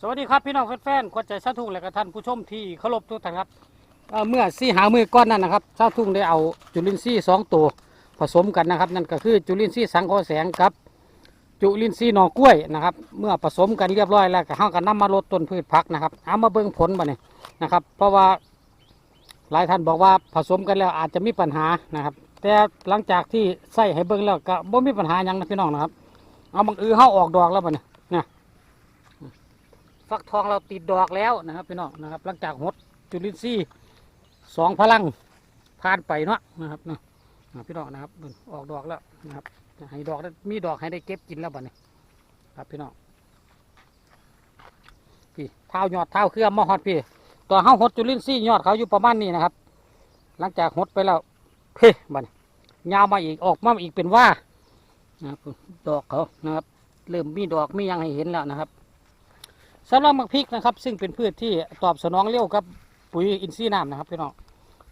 สวัสดีครับพี่น้องแฟนๆคนใจชาทุ่งและก็ท่านผู้ชมที่เคารพทุกท่านครับเอ่อเมื่อสี่หามือก้อนนั้นนะครับชาทุ่งได้เอาจุลินทรีย์สองตัวผสมกันนะครับนั่นก็คือจุลินทรีย์สังเคราะห์แสงกับ จุลินทรีย์หน่อกล้วยนะครับ เมื่อผสมกันเรียบร้อยแล้วก็เฮากันนำมาลดต้นพืชผักนะครับเอามาเบิ่งผลบ่เนี่ยนะครับ เพราะว่าหลายท่านบอกว่าผสมกันแล้วอาจจะมีปัญหานะครับ แต่หลังจากที่ใส่ให้เบิ่งแล้วก็บ่มีปัญหาหยังนะพี่น้องนะครับ เอาบางอือเฮาออกดอกแล้วบ่เนี่ย ฟักทองเราติดดอกแล้วนะครับพี่น้องนะครับ หลังจากหดจุลินทรีย์สองพลังผ่านไปเนาะนะครับเนาะพี่น้องนะครับออกดอกแล้วนะครับให้ดอกได้มีดอกให้ได้เก็บกินแล้วบัดนี้ครับพี่น้องพี่เท้ายอดเท้าเครือมาฮอดพี่ตัวเฮาหดจุลินทรีย์ยอดเขาอยู่ประมาณนี้นะครับ หลังจากหดไปแล้วเพ่บัดนี้ยาวมาอีกออกมาอีกเป็นว่านะครับดอกเขานะครับ เริ่มมีดอกมียังให้เห็นแล้วนะครับ สำหรับมักพริกนะครับ ซึ่งเป็นพืชที่ตอบสนองเร็วกับปุ๋ยอินทรีย์น้ำนะครับพี่น้อง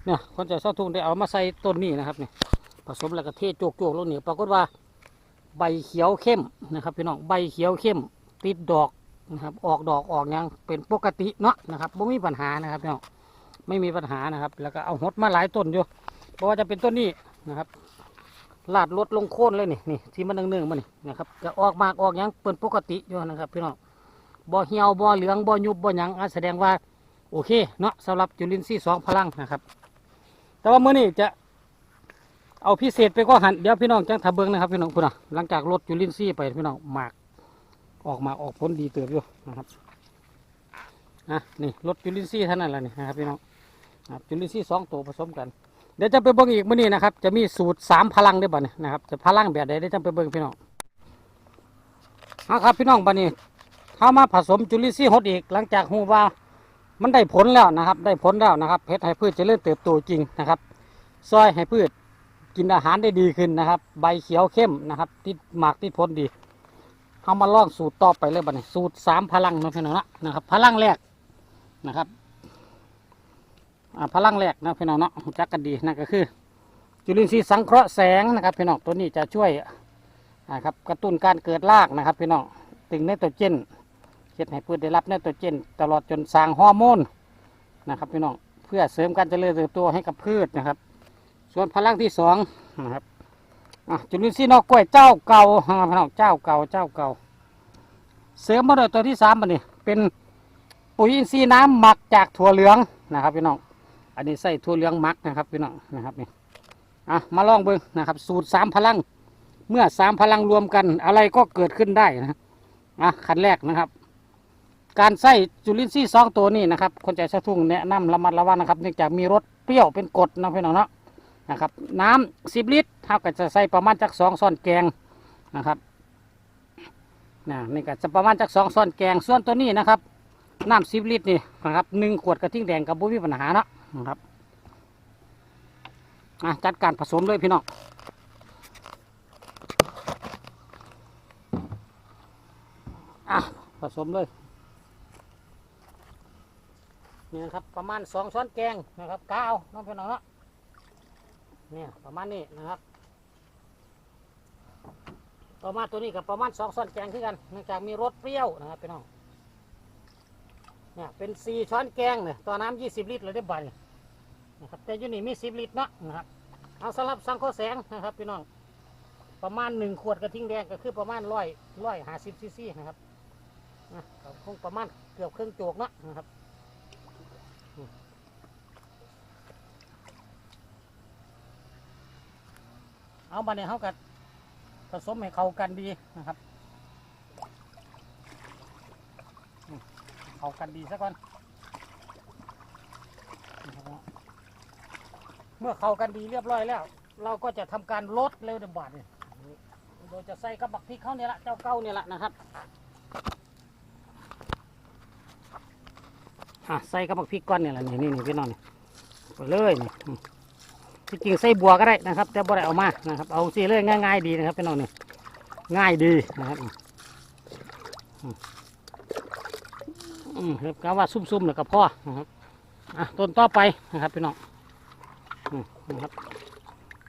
เนี่ยคนใจเศร้าทุ่งได้เอามาใส่ต้นนี้นะครับเนี่ยผสมแล้วก็เทโจกโจกๆลงเนี่ยปรากฏว่าใบเขียวเข้มนะครับพี่น้องใบเขียวเข้มติดดอกนะครับ ออกดอกออกยังเป็นปกติเนาะนะครับไม่มีปัญหานะครับพี่น้องไม่มีปัญหานะครับ แล้วก็เอาหดมาหลายต้นอยู่เพราะว่าจะเป็นต้นนี้นะครับลาดลดลงโค่นเลยนี่นี่ที่มันเนื่องๆมานี่นะครับจะออกมากออกยังเป็นปกติอยู่นะครับพี่น้อง บ่เหี่ยวบ่เหลืองบ่ยุบบ่หยังอะแสดงว่าโอเคเนาะสำหรับจุลินทรีย์สองพลังนะครับ แต่ว่าเมื้อนี้จะเอาพิเศษไปก็หันเดี๋ยวพี่น้องจังทะเบิงนะครับพี่น้องคุณน่ะหลังจากลดจุลินทรีย์ไปพี่น้องหมากออกมาออกผลดีเติบอยู่นะครับอะนี่ลดจุลินทรีย์เท่านั้นแหละนี่นะครับพี่น้องจุลินทรีย์สองตัวผสมกันเดี๋ยวจะไปเบิ่งอีกเมื้อนี้นะครับ จะมีสูตรสามพลังด้วยบ่เนี่ยนะครับจะพลังแบบใดเดี๋ยวจะไปเบิ่งพี่น้องเอาครับพี่น้องบัดนี้ ถ้ามาผสมจุลินทรีย์หดอีก หลังจากหูว่ามันได้ผลแล้วนะครับ ได้ผลแล้วนะครับเฮ็ดให้พืชเจริญเติบโตจริงนะครับซอยให้พืชกินอาหารได้ดีขึ้นนะครับ ใบเขียวเข้มนะครับติดหมากติดผลดีเอามาลองสูตรต่อไปเลยบัดนี้สูตรสามพลังนะพี่น้องนะนะครับ พลังแรกนะครับพลังแรกนะพี่น้องเนาะจักกันดีนั่นก็คือ จุลินทรีย์สังเคราะห์แสงนะครับพี่น้องตัวนี้จะช่วยนะครับกระตุ้นการเกิดรากนะครับพี่น้องตึงไนโตรเจน เฮ็ดให้พืชได้รับไนโตรเจนตลอดจนสร้างฮอร์โมนนะครับพี่น้องเพื่อเสริมการเจริญเติบโตให้กับพืชนะครับ ส่วนพลังที่สองนะครับอะจุลินทรีย์นอกกล้วยเจ้าเก่าพี่น้องเจ้าเก่าเจ้าเก่า เสริมมาโดยตัวที่สามมันนี่เป็นปุ๋ยอินทรีย์น้ำหมักจากถั่วเหลืองนะครับพี่น้องอันนี้ใส่ถั่วเหลืองหมักนะครับพี่น้องนะครับนี่อะมาลองเบิ่งนะครับ สูตรสามพลัง เมื่อสามพลังรวมกันอะไรก็เกิดขึ้นได้นะอะขั้นแรกนะครับ การใส่จุลินทรีย์สองตัวนี้นะครับ คนใจชะทุ่งแนะนำระมัดระวังนะครับ เนื่องจากมีรสเปรี้ยวเป็นกรดนะพี่น้องเนาะนะครับ น้ำสิบลิตรเท่ากับจะใส่ประมาณจักสองช้อนแกงนะครับนะนี่ก็จะประมาณจักสองช้อนแกงส่วนตัวนี้นะครับ น้ำสิบลิตรนี่นะครับหนึ่งขวดกระทิ่งแดงกับบุ้มีปัญหาเนาะนะครับอะจัดการผสมเลยพี่น้องอะผสมเลย นี่นะครับประมาณสองช้อนแกงนะครับกาวน้องพี่น้องเนาะเนี่ยประมาณนี้นะครับต่อมาตัวนี้กับประมาณสองช้อนแกงคือกันเนื่องจากมีรสเปรี้ยวนะครับพี่น้องเนี่ยเป็นสี่ช้อนแกงเนี่ยต่อน้ำยี่สิบลิตรเลยได้ใบนะครับแต่ยูนี่มีสิบลิตรเนาะนะครับเอาสำหรับสังเคราะห์แสงนะครับพี่น้องประมาณหนึ่งขวดกระทิงแดงก็คือประมาณร้อยร้อยห้าสิบซีซีนะครับนะก็คงประมาณเกือบครึ่งโจกเนาะนะครับ เอามาเนี่ยเขากัผสมให้เข้ากันดีนะครับเข้ากันดีซะก่อนเมื่อเข้ากันดีเรียบร้อยแล้ว เราก็จะทำการลดเร็วเดือบาดเนี่ยโดยจะใส่กระบักพริกเข้าเนี่ยละเจ้าเก้าเนี่ยละนะครับอะใส่กระบักพริกก้อนเนี่ยละนี่นี่นี่พี่น้องนี่ไปเลยนี่ ที่จริงใส่บัวก็ได้นะครับ แต่บ่ได้เอามานะครับ เอาสีเลยง่ายๆดีนะครับพี่น้องนี่ง่ายดีนะครับอืมครับกาว่าซุ่มๆแล้วก็พอนะครับอะต้นต่อไปนะครับพี่น้องอืมนะครับ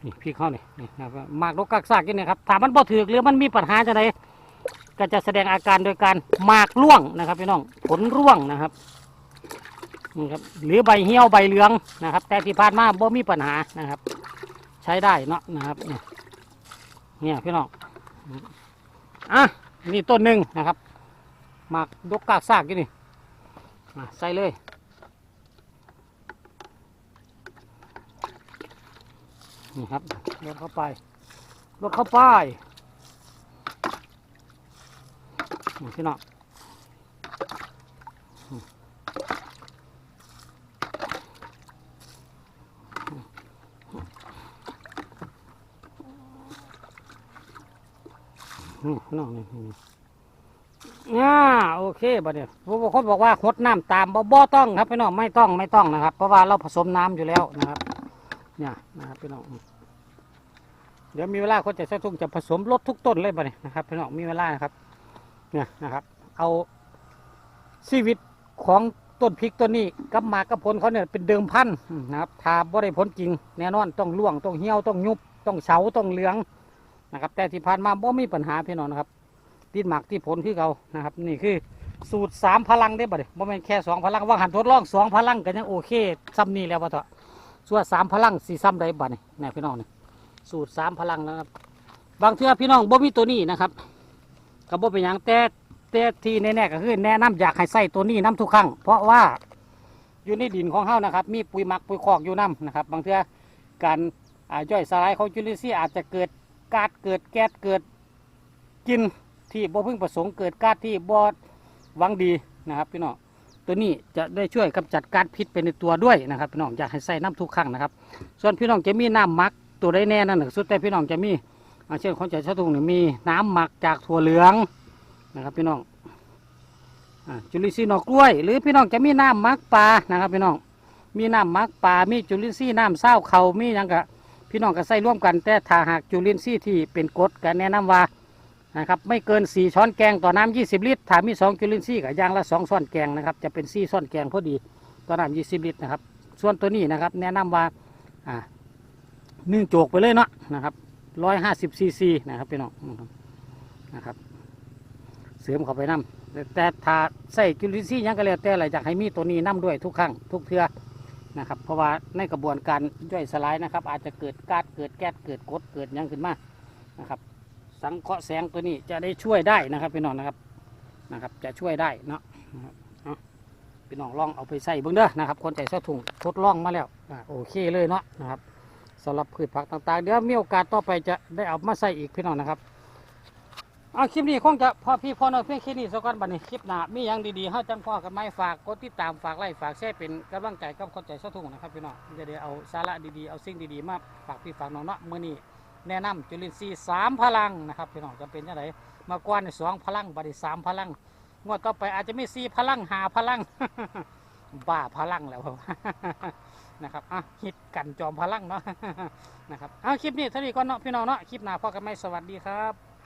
นี่พี่เข้านี่นี่นะครับมากรกกักซากกินนะครับถามมันบ่ถือหรือมันมีปัญหาจะไดก็จะแสดงอาการโดยการหมากร่วงนะครับพี่น้องผลร่วงนะครับ นี่ครับหรือใบเหี่ยวใบเหลืองนะครับ แต่ที่ผ่านมาบ่มีปัญหานะครับ ใช้ได้เนาะนะครับเนี่ยเนี่ยพี่น้องอะนี่ต้นหนึ่งนะครับหมากดกกากซากอยู่นี่มาใส่เลยนี่ครับลดเข้าไปลดเข้าไปพี่น้อง นี่พี่น้องนี่นี่อ่าโอเคบัดเนี้บางคนบอกว่าหดน้ำตามบ่บ่ต้องครับพี่น้องไม่ต้องไม่ต้องนะครับ เพราะว่าเราผสมน้ำอยู่แล้วนะครับ เนี่ยนะครับพี่น้องเดี๋ยวมีเวลาคนจะใช้ทุ่งจะผสมลดทุกต้นเลยบัดนี้นะครับพี่น้องมีเวลานะครับ เนี่ยนะครับ เอาชีวิตของต้นพริกต้นนี้กับหมากกับผลเขาเนี่ยเป็นเดิมพันนะครับถ้าบ่ได้ผลจริงแน่นอนต้องล่วงต้องเหี่ยวต้องยุบต้องเฉาต้องเหลือง นะครับ แต่ที่ผ่านมาบ่มีปัญหาพี่น้องนะครับ ติดหมากที่ผลคือเขานะครับ นี่คือสูตรสามพลังได้บ่เด้บ่แม่นแค่สองพลังว่าหันทดลองสองพลังก็ยังโอเคซ้ำนี่แล้วว่าเถอะส่วนสามพลังสี่ซ้ำได้บ่นี่นี่พี่น้องนี่สูตรสามพลังนะครับ บางเทื่อพี่น้องบ่มีตัวนี้นะครับก็บ่เป็นหยังแต่แต่ที่แน่ๆก็คือแนะนำอยากให้ใส่ตัวนี้น้ำทุกครั้งเพราะว่าอยู่ในดินของเฮานะครับ มีปุ๋ยหมักปุ๋ยคอกอยู่น้ำนะครับ บางเทื่อการอ่าย่อยสลายของจุลินทรีย์อาจจะเกิด ก๊าซเกิดแก๊สเกิดกินที่บ่พึงประสงค์เกิดก๊าซที่บ่หวังดีนะครับพี่น้องตัวนี้จะได้ช่วยกำจัดก๊าซพิษไปในตัวด้วยนะครับพี่น้องอยากให้ใส่น้ำทุกครั้งนะครับ ส่วนพี่น้องจะมีน้ำหมักตัวได้แน่นั่นนะสุดแต่พี่น้องจะมีเช่นของใจชาตุงนี่มีน้ำหมักจากถั่วเหลืองนะครับพี่น้องจุลินทรีย์หนอกกล้วย หรือพี่น้องจะมีน้ำหมักปลานะครับพี่น้องมีน้ำหมักปลามีจุลินทรีย์น้ำเศร้าเขามียังกะ พี่น้องก็ใส่ร่วมกัน แต่ถ้าหากจุลินทรีย์ที่เป็นกรดก็แนะนำว่านะครับไม่เกิน 4 ช้อนแกงต่อน้ำ20 ลิตรถ้ามี 2 จุลินทรีย์ก็ย่างละ 2 ช้อนแกงนะครับจะเป็น4ช้อนแกงพอดีต่อน้ำ20 ลิตรนะครับส่วนตัวนี้นะครับแนะนำว่าอ่าหนึ่งโจกไปเลยเนาะนะครับร้อยห้าสิบซีซีนะครับพี่น้องนะครับ เสริมเข้าไปน้ำแต่แต่ถ้าใส่จุลินทรีย์ยังก็แล้วแต่อะไรอยากให้มีตัวนี้น้ำด้วยทุกครั้งทุกเทือ นะครับ เพราะว่าในกระบวนการย่อยสลายนะครับ อาจจะเกิดก๊าซเกิดแก๊สเกิดกรดเกิดยังขึ้นมานะครับ สังเคราะห์แสงตัวนี้จะได้ช่วยได้นะครับพี่น้องนะครับนะครับ จะช่วยได้เนาะนะพี่น้องลองเอาไปใส่เบื้องเด้อนะครับ คนใจเส้าถุงทดลองมาแล้วโอเคเลยเนาะนะครับสำหรับพืชผักต่างๆ เดี๋ยวมีโอกาสต่อไปจะได้เอามาใส่อีกพี่น้องนะครับ เอาคลิปนี้คงจะพอพี่พอน้อยเพียงแค่นี้สักก่อนบัดนี้คลิปหน้ามีอย่างดีๆเฮาจังพ่อกันไหมฝากกดติดตามฝากไลค์ฝากแชร์เป็นกำลังใจกับคนใจเสะทุ่งนะครับพี่น้องจะได้เอาสาระดีๆเอาสิ่งดีๆมาฝากพี่ฝากน้องเนาะมื้อนี้แนะนำจุลินทรีย์สามพลังนะครับพี่น้องจะเป็นยังไงมากว่าในสองพลังบัดนี้สามพลังงวดต่อไปอาจจะมีสี่พลังหาพลัง บ้าพลังแล้วนะครับอะฮิตกันจอมพลังเนาะ นะครับเอาคลิปนี้เท่านี้ก่อนเนาะพี่น้องเนาะคลิปหน้าพอกันไหมสวัสดีครับ